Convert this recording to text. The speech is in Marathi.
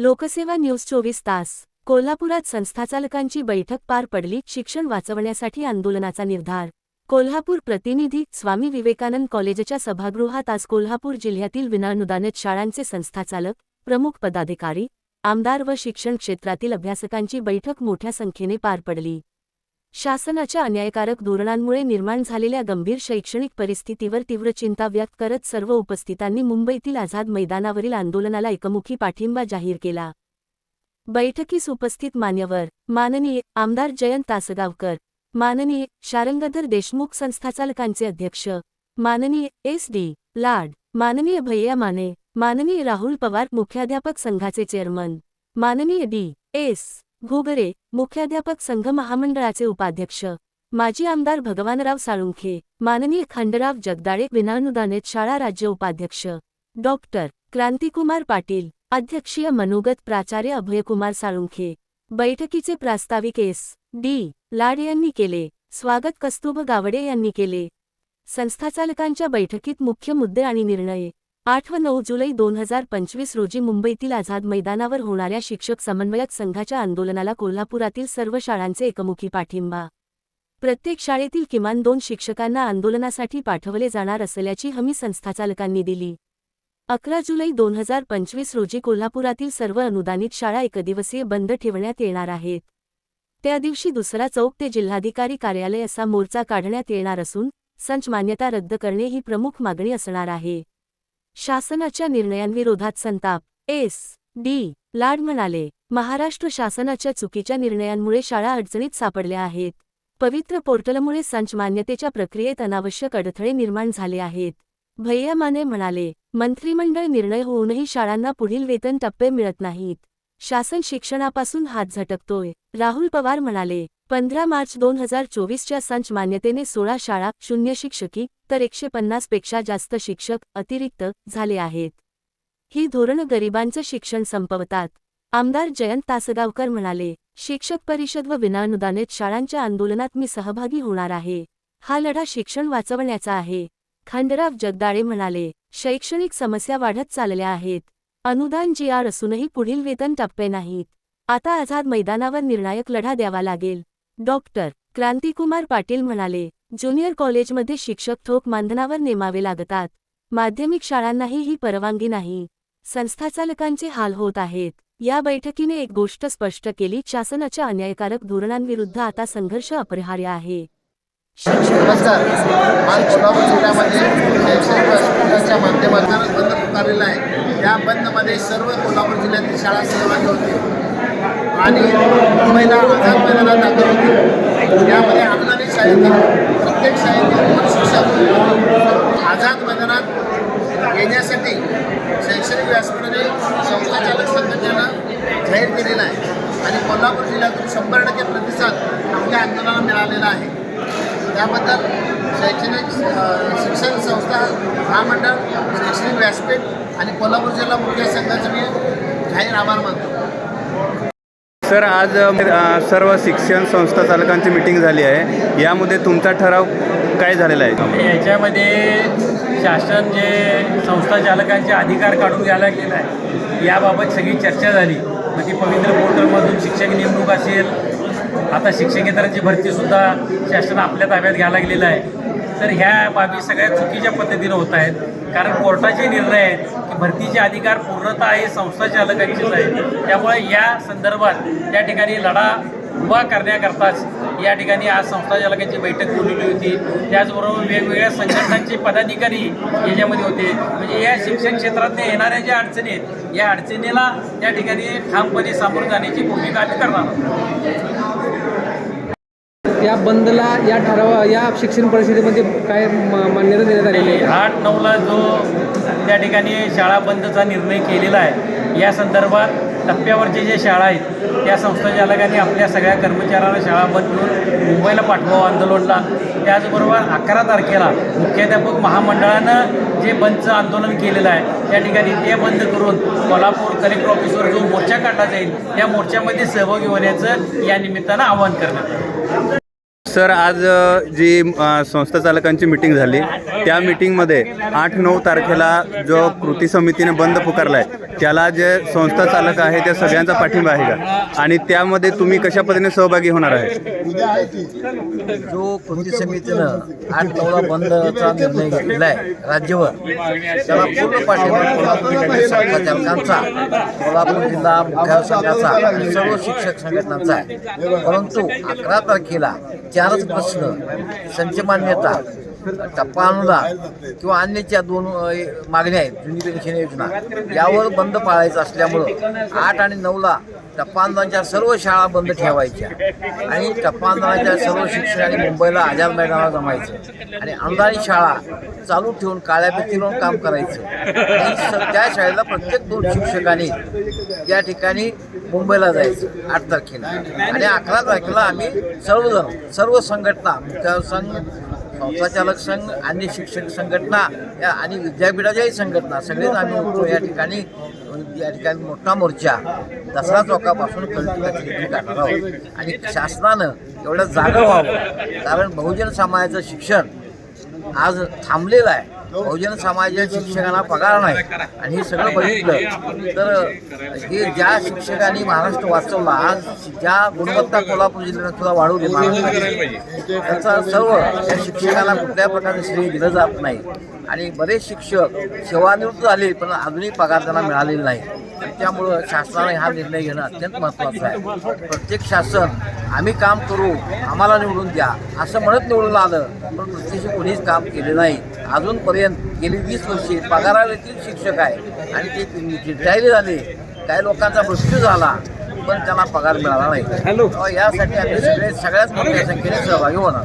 लोकसेवा न्यूज चोवीस तास. कोल्हापुरात संस्थाचालकांची बैठक पार पडली. शिक्षण वाचवण्यासाठी आंदोलनाचा निर्धार. कोल्हापूर प्रतिनिधी स्वामी विवेकानंद कॉलेजच्या सभागृहात आज कोल्हापूर जिल्ह्यातील विनाअनुदानित शाळांचे संस्थाचालक प्रमुख पदाधिकारी आमदार व शिक्षण क्षेत्रातील अभ्यासकांची बैठक मोठ्या संख्येने पार पडली. शासनाच्या अन्यायकारक धोरणांमुळे निर्माण झालेल्या गंभीर शैक्षणिक परिस्थितीवर तीव्र चिंता व्यक्त करत सर्व उपस्थितांनी मुंबईतील आझाद मैदानावरील आंदोलनाला एकमुखी पाठिंबा जाहीर केला. बैठकीस उपस्थित मान्यवर माननीय आमदार जयंत तासगावकर माननीय शारंगधर देशमुख संस्थाचालकांचे अध्यक्ष माननीय एस डी लाड माननीय भैया माने माननीय राहुल पवार मुख्याध्यापक संघाचे चेअरमन माननीय डी एस. घोगरे मुख्याध्यापक संघ महामंडळाचे उपाध्यक्ष. माजी आमदार भगवानराव साळुंखे माननीय खंडराव जगदाळे विनानुदानित शाळा राज्य उपाध्यक्ष. डॉक्टर क्रांतिकुमार पाटील अध्यक्षीय मनोगत प्राचार्य अभयकुमार साळुंखे. बैठकीचे प्रास्ताविक एस. डी. लाड यांनी केले. स्वागत कस्तुभ गावडे यांनी केले. संस्थाचालकांच्या बैठकीत मुख्य मुद्दे आणि निर्णय. आठ व नऊ जुलै दोन हजार पंचवीस रोजी मुंबईतील आझाद मैदानावर होणाऱ्या शिक्षक समन्वयक संघाच्या आंदोलनाला कोल्हापुरातील सर्व शाळांचे एकमुखी पाठिंबा. प्रत्येक शाळेतील किमान दोन शिक्षकांना आंदोलनासाठी पाठवले जाणार असल्याची हमी संस्थाचालकांनी दिली. अकरा जुलै दोन हजार पंचवीस रोजी कोल्हापुरातील सर्व अनुदानित शाळा एकदिवसीय बंद ठेवण्यात येणार आहेत. त्या दिवशी दुसरा चौक ते जिल्हाधिकारी कार्यालय असा मोर्चा काढण्यात येणार असून संच मान्यता रद्द करणे ही प्रमुख मागणी असणार आहे. शासनाच्या निर्णयांविरोधात संताप. एस. डी. लाड म्हणाले महाराष्ट्र शासनाच्या चुकीच्या निर्णयांमुळे शाळा अडचणीत सापडल्या आहेत. पवित्र पोर्टलमुळे संच मान्यतेच्या प्रक्रियेत अनावश्यक अडथळे निर्माण झाले आहेत. भैया माने म्हणाले मंत्रिमंडळ निर्णय होऊनही शाळांना पुढील वेतन टप्पे मिळत नाहीत. शासन शिक्षणापासून हात झटकतोय. राहुल पवार म्हणाले पंधरा मार्च दोन हजार चोवीसच्या संच मान्यतेने सोळा शाळा शून्य शिक्षकी तर एकशे पन्नासपेक्षा जास्त शिक्षक अतिरिक्त झाले आहेत. ही धोरणं गरिबांचं शिक्षण संपवतात. आमदार जयंत तासगावकर म्हणाले शिक्षक परिषद व विनानुदानित शाळांच्या आंदोलनात मी सहभागी होणार आहे. हा लढा शिक्षण वाचवण्याचा आहे. खंडराव जगदाळे म्हणाले शैक्षणिक समस्या वाढत चालल्या आहेत. अनुदान जी आर असूनही पुढील वेतन टप्पे नाहीत. आता आझाद मैदानावर निर्णायक लढा द्यावा लागेल. डॉक्टर क्रांतिकुमार पाटील म्हणाले ज्युनियर कॉलेजमध्ये शिक्षक ठोक मानधनावर नेमावे लागतात. माध्यमिक शाळांनाही ही परवानगी नाही. संस्थाचालकांचे हाल होत आहेत. या बैठकीने एक गोष्ट स्पष्ट केली शासनाच्या अन्यायकारक धोरणांविरुद्ध आता संघर्ष अपरिहार्य आहे. नमस्कार आज कोल्हापूर जिल्ह्यामध्ये शैक्षणिक माध्यमातून बंद पुकारलेला आहे. या बंदमध्ये सर्व कोल्हापूर जिल्ह्यातील शाळा सहभागी होतील. आणि महिला आझाद मैदानात दाखल होती. यामध्ये अनुदानित शाळेतील प्रत्येक शाळेतील दोन शिक्षक आझाद मैदानात येण्यासाठी शैक्षणिक व्यासपीठाने संस्थाचालक संघटनेनं जाहीर केलेला आहे. आणि कोल्हापूर जिल्ह्यातून शंभर टक्के प्रतिसाद आपल्या आंदोलनाला मिळालेला आहे. त्याबद्दल शैक्षणिक शिक्षण संस्था महामंडळ शैक्षणिक व्यासपीठ आणि कोल्हापूर जिल्हा मुख्य संघाचे मी जाहीर आभार मानतो. सर आज सर्व शिक्षण संस्था चालकांची मिटिंग झाली आहे. यामध्ये तुमचा ठराव काय झालेला आहे? याच्यामध्ये शासन जे संस्था चालकांचे अधिकार काढून घ्यायला गेला आहे याबाबत सगळी चर्चा झाली. मग ती पवित्र पोर्टलमधून शिक्षक नेमणूक असेल आता शिक्षकेतरांची भरतीसुद्धा शासन आपल्या ताब्यात घ्यायला गेलेलं आहे. तर ह्या बाबी सगळ्या चुकीच्या पद्धतीनं होत आहेत. कारण कोर्टाचे निर्णय आहेत की भरतीचे अधिकार पूर्णतः हे संस्था चालकांचेच आहेत. त्यामुळे या संदर्भात या ठिकाणी लढा उभा करण्याकरताच या ठिकाणी आज संस्था चालकांची बैठक बोलवली होती. त्याचबरोबर वेगवेगळ्या संघटनांचे पदाधिकारी याच्यामध्ये होते. म्हणजे या शिक्षण क्षेत्रात येणाऱ्या ज्या अडचणी आहेत या अडचणीला त्या ठिकाणी ठामपणे सामोरं जाण्याची भूमिका आम्ही करणार आहोत. या बंदला या ठरावा या शिक्षण परिषदेमध्ये काय म- मान्यता देण्यात आलेली आहे? आठ नऊला जो त्या ठिकाणी शाळा बंदचा निर्णय केलेला आहे या संदर्भात टप्प्यावरचे जे शाळा आहेत त्या संस्था चालकांनी आपल्या सगळ्या कर्मचाऱ्यांना शाळा बंद करून मुंबईला पाठवावं आंदोलनला. त्याचबरोबर अकरा तारखेला मुख्याध्यापक महामंडळानं जे बंदचं आंदोलन केलेलं आहे त्या ठिकाणी ते बंद करून कोल्हापूर कलेक्टर ऑफिसवर जो मोर्चा काढला जाईल त्या मोर्चामध्ये सहभागी होण्याचं या निमित्तानं आवाहन करण्यात सर आज जी संस्था चालकांची मिटिंग झाली त्या मिटिंगमध्ये आठ नऊ तारखेला जो कृती समितीने बंद पुकारला आहे त्याला जे संस्था चालक आहे त्या सगळ्यांचा पाठिंबा आहे का? आणि त्यामध्ये तुम्ही कशा पद्धतीने सहभागी होणार आहे? जो कृती समितीनं आठ नऊला बंदचा निर्णय घेतलेला आहे राज्यभर त्याला पूर्ण पाठिंबा चालकांचा कोल्हापूर जिल्हा मुख्य संघाचा सर्व शिक्षक संघटनांचा आहे. परंतु अकरा तारखेला चारच प्रश्न संच मान्यता टप्पा अनुदान किंवा अन्य ज्या दोन मागण्या आहेत जुनी पेन्शन योजना. यावर बंद पाळायचं असल्यामुळं आठ आणि नऊला टप्पा सर्व शाळा बंद ठेवायच्या आणि टप्पा अनुदानाच्या सर्व शिक्षकांनी मुंबईला आझाद मैदानावर जमायचं आणि अनुदानित शाळा चालू ठेवून काळ्या लावून काम करायचं. आणि त्या शाळेला प्रत्येक दोन शिक्षकांनी त्या ठिकाणी मुंबईला जायचं आठ तारखेला. आणि अकरा तारखेला आम्ही सर्वजण सर्व संघटना संघ संस्थाचालक संघ आणि शिक्षक संघटना या आणि विद्यापीठाच्याही संघटना. सगळेच आम्ही उठतो या ठिकाणी. या ठिकाणी मोठा मोर्चा. दसरा चौकापासून कल्टिवेटरी काढणार आहोत. आणि शासनानं एवढं जागं व्हावं. कारण बहुजन समाजाचं शिक्षण आज थांबलेलं आहे. बहुजन समाजाच्या शिक्षकांना पगार नाही आणि हे सगळं बघितलं तर हे ज्या शिक्षकांनी महाराष्ट्र वाचवला आज ज्या गुणवत्ता कोल्हापूर जिल्ह्यात सुद्धा वाढवली महाराष्ट्राची त्याचा सर्व या शिक्षकांना कुठल्या प्रकारचं श्रेय दिलं जात नाही. आणि बरेच शिक्षक सेवानिवृत्त झाले पण अजूनही पगार त्यांना मिळालेला नाही. त्यामुळं शासनाने हा निर्णय घेणं अत्यंत महत्त्वाचं आहे. प्रत्येक शासन आम्ही काम करू आम्हाला निवडून द्या असं म्हणत निवडून आलं पण प्रत्यक्ष कोणीच काम केलं नाही. अजूनपर्यंत गेली वीस वर्षे पगारावरील शिक्षक आहे. आणि ते रिटायर झाले काही लोकांचा मृत्यू झाला पण त्यांना पगार मिळाला नाही. यासाठी आम्ही सगळे सगळ्याच मोठ्या संख्येने सहभागी होणार.